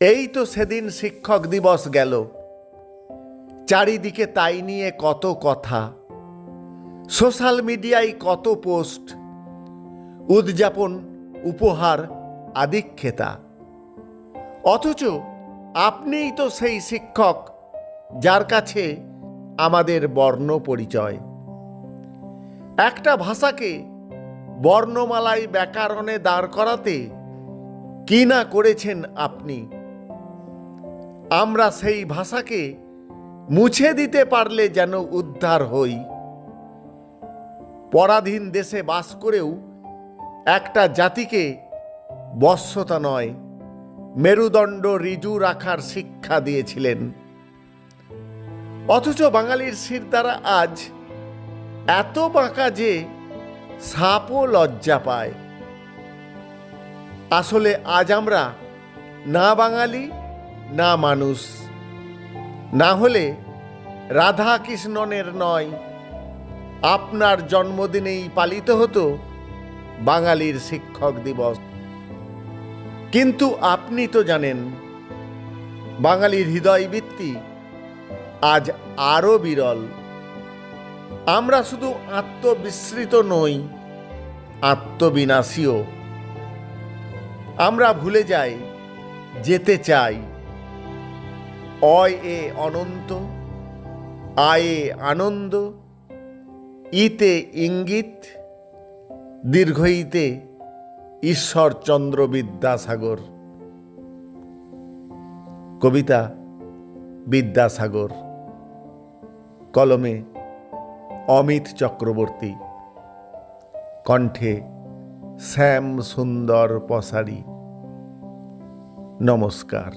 এই তো সেদিন শিক্ষক দিবস গেল। চারিদিকে তাই নিয়ে কত কথা। সোশ্যাল মিডিয়ায় কত পোস্ট। উদযাপন, উপহার, আদিক্ষেতা। অথচ আপনিই তো সেই শিক্ষক যার কাছে আমাদের বর্ণ পরিচয়। একটা ভাষাকে বর্ণমালায় ব্যাকরণে দাঁড় করাতে কি না করেছেন আপনি? আমরা সেই ভাষাকে মুছে দিতে পারলে যেন উদ্ধার হই। পরাধীন দেশে বাস করেও একটা জাতিকে বশ্যতা নয়, মেরুদণ্ড রিজু রাখার শিক্ষা দিয়েছিলেন। অথচ বাঙালির শির দ্বারা আজ এত বাঁকা যে সাপও লজ্জা পায়। আসলে আজ আমরা না বাঙালি না মানুষ, না হলে রাধা কৃষ্ণনের নয়। আপনার জন্মদিনেই পালিত হতো বাঙালির শিক্ষক দিবস। কিন্তু আপনি তো জানেন, বাঙালির হৃদয়বৃত্তি আজ আরও বিরল। আমরা শুধু আত্মবিস্মৃত নই, আত্মবিনাশীও। আমরা ভুলে যাই, যেতে চাই। অয় এ অনন্ত, আয়ে আনন্দ, ইতে ইঙ্গিত, দীর্ঘইতে ঈশ্বরচন্দ্র বিদ্যাসাগর কবিতা বিদ্যাসাগর। কলমে অমিত চক্রবর্তী। কণ্ঠে শ্যাম সুন্দর পসারি। নমস্কার।